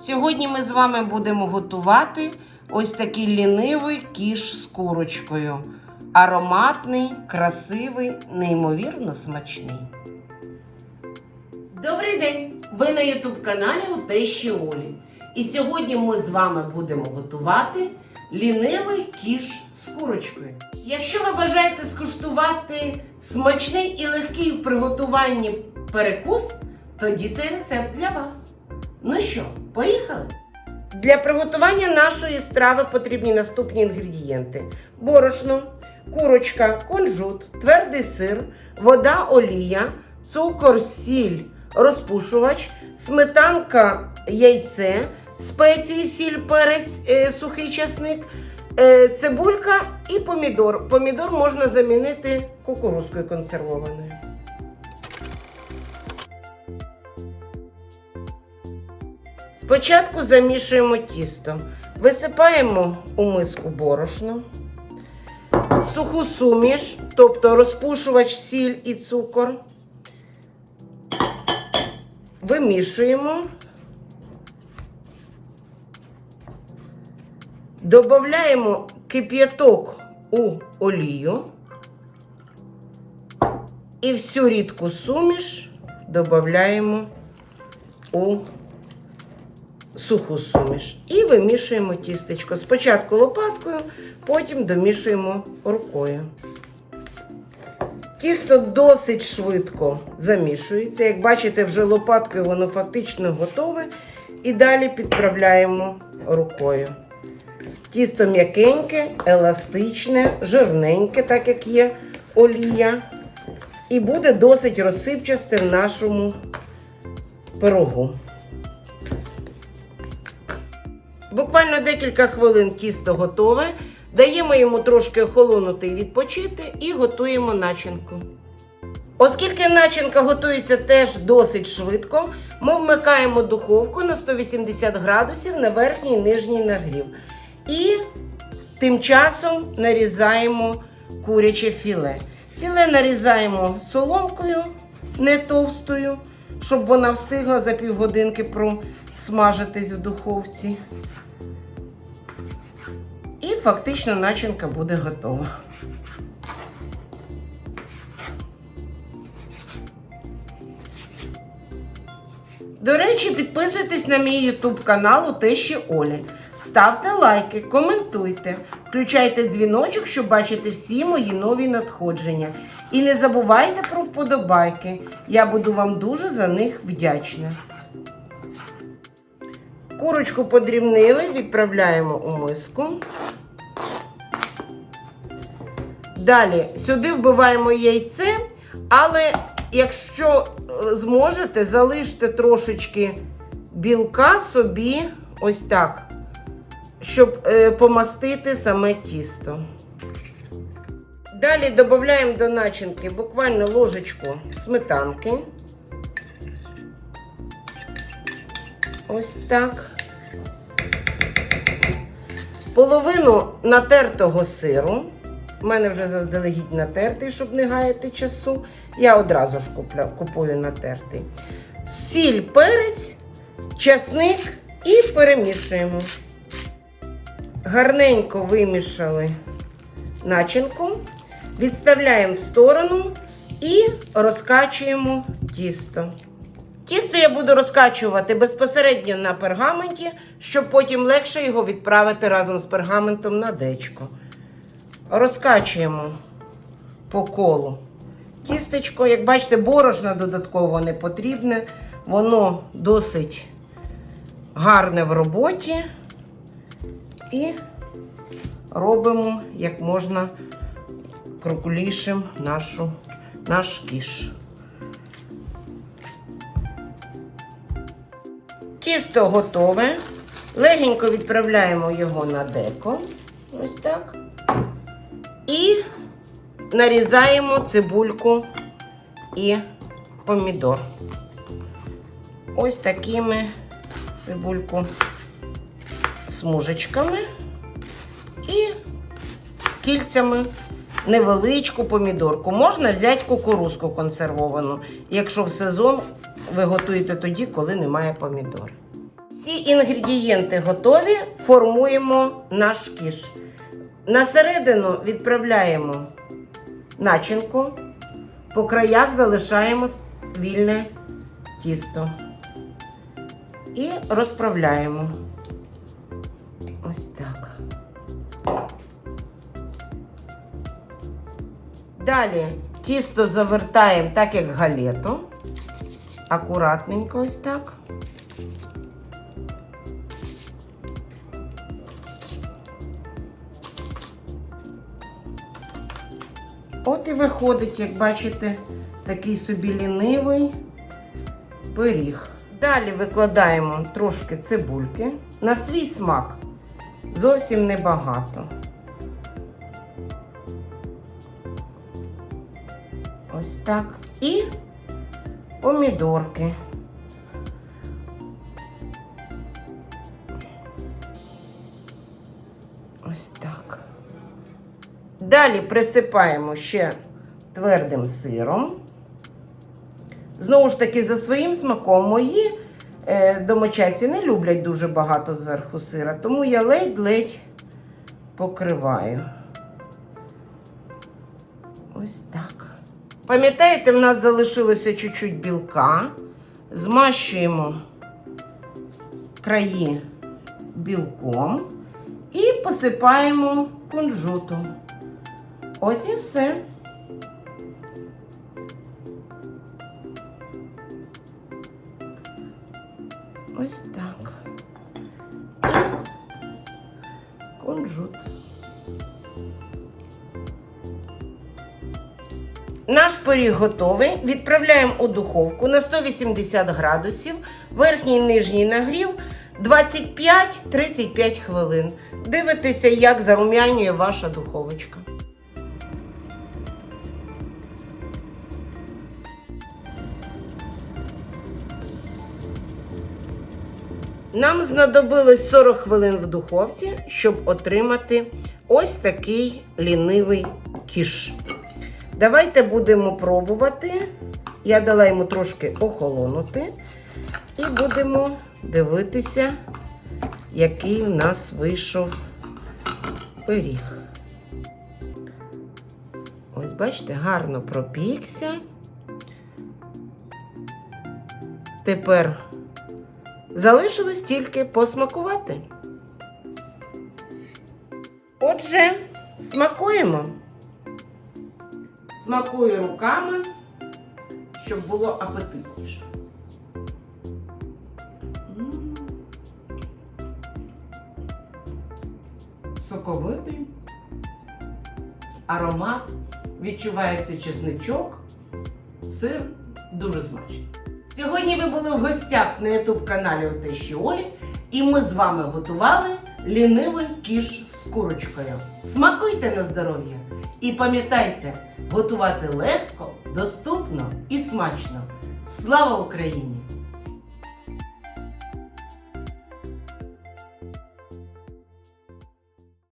Сьогодні ми з вами будемо готувати ось такий лінивий кіш з курочкою. Ароматний, красивий, неймовірно смачний. Добрий день! Ви на ютуб каналі у Тещі Олі. І сьогодні ми з вами будемо готувати лінивий кіш з курочкою. Якщо ви бажаєте скуштувати смачний і легкий в приготуванні перекус, тоді цей рецепт для вас. Ну що, поїхали? Для приготування нашої страви потрібні наступні інгредієнти: борошно, курочка, кунжут, твердий сир, вода, олія, цукор, сіль, розпушувач, сметанка, яйце, спеції, сіль, перець, е, сухий часник, е, цибулька і помідор. Помідор можна замінити кукурузкою консервованою. Спочатку замішуємо тісто. Висипаємо у миску борошно, суху суміш, тобто розпушувач, сіль і цукор. Вимішуємо. Додаємо кип'яток у олію. І всю рідку суміш додаємо у суху суміш. І вимішуємо тістечко. Спочатку лопаткою, потім домішуємо рукою. Тісто досить швидко замішується. Як бачите, вже лопаткою воно фактично готове. І далі підправляємо рукою. Тісто м'якеньке, еластичне, жирненьке, так як є олія. І буде досить розсипчасте в нашому пирогу. Буквально декілька хвилин тісто готове. Даємо йому трошки охолонути і відпочити і готуємо начинку. Оскільки начинка готується теж досить швидко, ми вмикаємо духовку на 180 градусів на верхній і нижній нагрів. І тим часом нарізаємо куряче філе. Філе нарізаємо соломкою, не товстою, щоб вона встигла за півгодинки просмажитись в духовці. Фактично начинка буде готова. До речі, підписуйтесь на мій YouTube канал у Тещі Олі. Ставте лайки, коментуйте, включайте дзвіночок, щоб бачити всі мої нові надходження. І не забувайте про вподобайки. Я буду вам дуже за них вдячна. Курочку подрібнили, відправляємо у миску. Далі сюди вбиваємо яйце, але якщо е, зможете, залиште трошечки білка собі ось так, щоб е, помастити саме тісто. Далі додаємо до начинки буквально ложечку сметанки. Ось так. Половину натертого сиру. У мене вже заздалегідь натертий, щоб не гаяти часу. Я одразу ж купля, купую натертий. Сіль, перець, часник і перемішуємо. Гарненько вимішали начинку, відставляємо в сторону і розкачуємо тісто. Тісто я буду розкачувати безпосередньо на пергаменті, щоб потім легше його відправити разом з пергаментом на дечко. Розкачуємо по колу тістечко. Як бачите, борошна додатково не потрібне. Воно досить гарне в роботі. І робимо як можна крокулішим нашу, наш кіш. Тісто готове. Легенько відправляємо його на деко. Ось так. І нарізаємо цибульку і помідор. Ось такими цибульку смужечками і кільцями невеличку помідорку. Можна взяти кукурузку консервовану, якщо в сезон ви готуєте тоді, коли немає помідор. Всі інгредієнти готові, формуємо наш кіш. На середину відправляємо начинку, по краях залишаємо вільне тісто і розправляємо. Ось так. Далі тісто завертаємо так, як галету. Акуратненько ось так. От і виходить, як бачите, такий собі лінивий пиріг. Далі викладаємо трошки цибульки на свій смак. Зовсім небагато. Ось так. І помідорки. Далі присипаємо ще твердим сиром. Знову ж таки, за своїм смаком мої е, домочадці не люблять дуже багато зверху сира, тому я ледь-ледь покриваю. Ось так. Пам'ятаєте, в нас залишилося чуть-чуть білка. Змащуємо краї білком і посипаємо кунжутом. Ось і все. Ось так. Кунжут. Наш пиріг готовий. Відправляємо у духовку на 180 градусів, верхній і нижній нагрів 25-35 хвилин. Дивитеся, як зарум'янює ваша духовочка. Нам знадобилось 40 хвилин в духовці, щоб отримати ось такий лінивий кіш. Давайте будемо пробувати. Я дала йому трошки охолонути. І будемо дивитися, який в нас вийшов пиріг. Ось, бачите, гарно пропікся. Тепер залишилось тільки посмакувати. Отже, смакуємо. Смакую руками, щоб було апетитніше. Соковитий, аромат, відчувається чесничок, сир дуже смачний. Сьогодні ви були в гостях на ютуб каналі у Олі, і ми з вами готували лінивий кіш з курочкою. Смакуйте на здоров'я і пам'ятайте, готувати легко, доступно і смачно. Слава Україні!